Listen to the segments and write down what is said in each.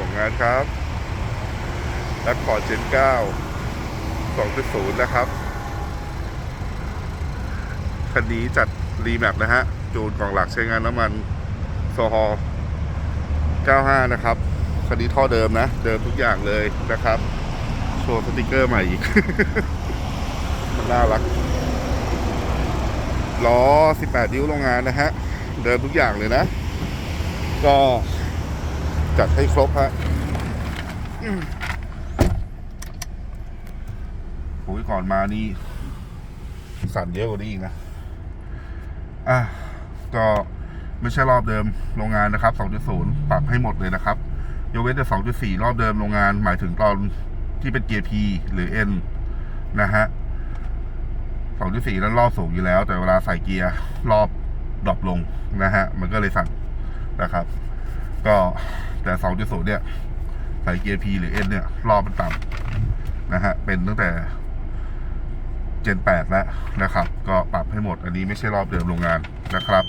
ส่งงานครับแอคคอร์ดเจน9 2.0นะครับ คันนี้จัดรีแมปนะฮะ จูนกล่องหลักใช้งานน้ำมันโซฮอ95 นะครับ คันนี้ท่อเดิมนะ เดิมทุกอย่างเลยนะครับ โชว์สติกเกอร์ใหม่อีก มันน่ารัก ล้อ 18 นิ้วโรงงานนะฮะ เดิมทุกอย่างเลยนะ ก็ จัดให้ครบฮะโอ้ยก่อนมานี่ สั่นเยอะกว่านี้อีกนะ อะ ก็ไม่ใช่รอบเดิมโรงงานนะครับ 2.0 ปรับให้หมดเลยนะครับ ยกเว้นแต่ 2.4 รอบเดิมโรงงานหมายถึงตอนที่เป็นเกียร์ P หรือ N นะฮะ 2.4 นั้นรอบสูงอยู่แล้ว แต่เวลาใส่เกียร์รอบดรอปลงนะฮะ มันก็เลยสั่นนะครับ ก็ แต่2.0เนี่ยใส่เกียร์ P หรือ N เนี่ยรอบมันต่ำนะฮะ เป็นตั้งแต่เจน8แล้วนะครับ ก็ปรับให้หมด อันนี้ไม่ใช่รอบเดิมโรงงานนะครับ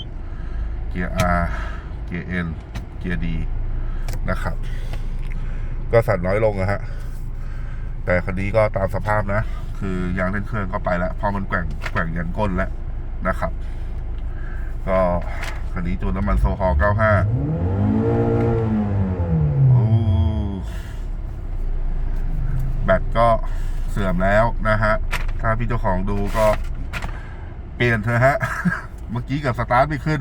เกียร์ R เกียร์ N เกียร์ D นะครับ ก็สั่นน้อยลงนะฮะ แต่คันนี้ก็ตามสภาพนะ คือยางเล่นเครื่องก็ไปแล้ว พอมันแกว่งแกว่งยันก้นแล้วนะครับ ก็คันนี้จูนน้ำมันโซฮอล์95 สื่อมแล้วนะฮะ ถ้าพี่เจ้าของดูก็เปลี่ยนเถอะฮะ เมื่อกี้กับสตาร์ทไม่ขึ้น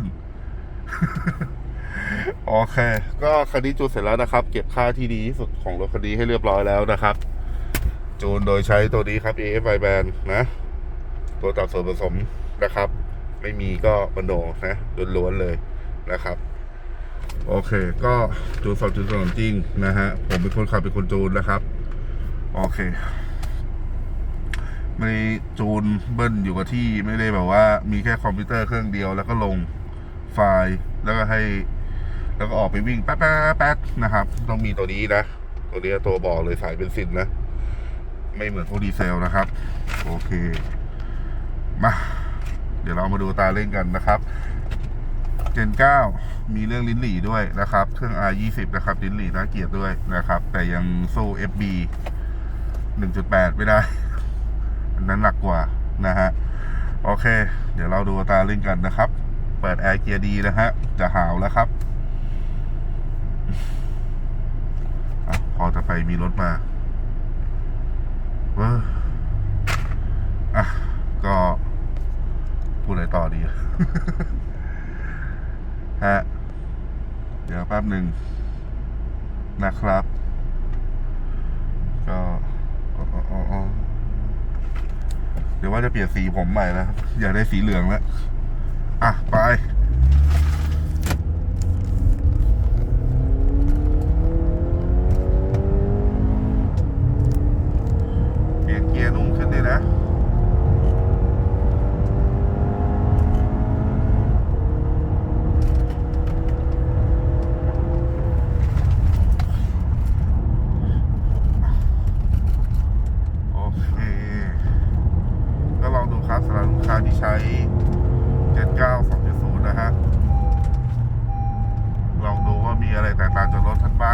โอเค ก็คันนี้จูนเสร็จแล้วนะครับ เก็บค่าที่ดีที่สุดของรถคันนี้ให้เรียบร้อยแล้วนะครับ จูนโดยใช้ตัวนี้ครับ AFI band นะ ตัวตัดส่วนผสมนะครับ ไม่มีก็บันโดนะล้วนๆเลยนะครับโอเค ก็จูนสองจูนสองจริงนะฮะ ผมเป็นคนขับเป็นคนจูนนะครับ โอเค ไม่ได้จูนเบิ้ลอยู่กับที่ไม่ได้แบบว่ามีแค่คอมพิวเตอร์เครื่องเดียว แล้วก็ลงไฟล์แล้วก็ให้ แล้วก็ออกไปวิ่งแป๊ดแป๊ดแป๊ดนะครับ ต้องมีตัวนี้นะ ตัวนี้ตัวบอกเลยสายเป็นซินนะ ไม่เหมือนพวกดีเซลนะครับ โอเค มา เดี๋ยวเรามาดูตาเล่นกันนะครับเจน9 มีเรื่องลิ้นหลี่ด้วยนะครับ เครื่อง R20 นะครับ ลิ้นหลี่น่าเกียดด้วยนะครับ แต่ยังสู้ FB 1.8 ไม่ได้ นนั้นหนักกว่านะฮะ โอเค เดี๋ยวเราดูตาเล่นกันนะครับ เปิดแอร์เกียร์ดีนะฮะ จะหาวแล้วครับอะพอจะไปมีรถมาเว้ออะ ก็พูดอะไรต่อดีฮะ เดี๋ยวแป๊บหนึ่งนะครับ ก็อ๋ออ๋อ เดี๋ยวว่าจะเปลี่ยนสีผมใหม่แล้วอยากได้สีเหลืองแล้ว อะ ไป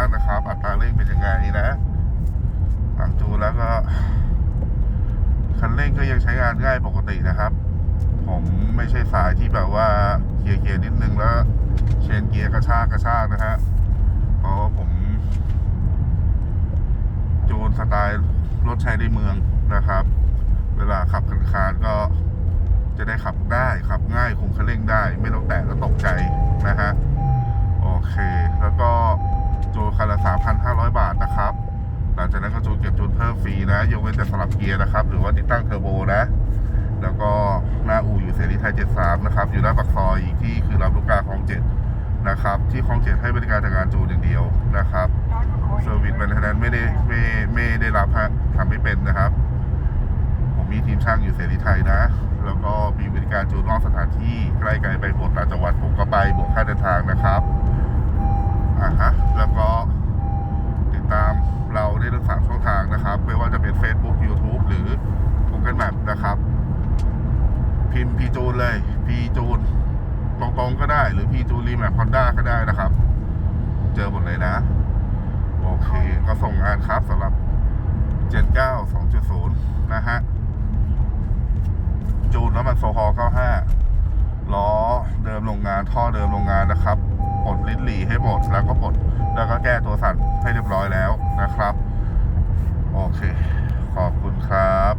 นบ้างนะครับอัตราเร่งเป็นยังไงนะหลังจูแล้วก็คันเร่งก็ยังใช้งานง่ายปกตินะครับ ผมไม่ใช่สายที่แบบว่าเกียร์เกียร์นิดนึงแล้ว เชนเกียร์กระชากกระชากนะฮะเพราะว่าผม จูนสไตล์รถใช้ในเมืองนะครับ เวลาขับคันคานก็จะได้ขับได้ขับง่ายคุมคันเร่งได้ ไม่ต้องแตะแล้วตกใจนะฮะโอเค แล้วก็ จูนคันละ3,500บาทนะครับ หลังจากนั้นก็จูนเก็บจูนเพิ่มฟรีนะยกเว้นแต่สลับเกียร์นะครับ หรือว่าติดตั้งเทอร์โบนะ แล้วก็หน้าอู่อยู่เสรีไทย73นะครับ อยู่หน้าปากซอยอีกที่คือลำลูกกาคลองเจ็ดนะครับ ที่คลองเจ็ดให้บริการจากานจูนอย่างเดียวนะครับเซอร์วิสมันนั้นไม่ได้ไม่ไม่ได้รับทำไม่เป็นนะครับ ผมมีทีมช่างอยู่เสรีไทยนะ แล้วก็มีบริการจูนนอกสถานที่ใกล้ไกลไปบวกต่างจังหวัดผมก็ไปบวกค่าเดินทางนะครับอ่าฮะแล้วก็ติดตามเราได้ทั้งสามช่องทางนะครับ ไม่ว่าจะเป็น Facebook YouTube หรือ Google Map นะครับ พิมพ์พีจูนเลย พีจูนตรงๆก็ได้หรือพีจูนรีแมปฮอนด้าก็ได้นะครับ เจอหมดเลยนะ โอเค ก็ส่งงานครับสำหรับ 79 2.0 นะฮะ จูนน้ำมันโซฮอล์95 ล้อเดิมโรงงานท่อเดิมโรงงานนะครับปลดลิ้นหลีให้หมดแล้วก็ปลดแล้วก็แก้ตัวสั่นให้เรียบร้อยแล้วนะครับ โอเค ขอบคุณครับ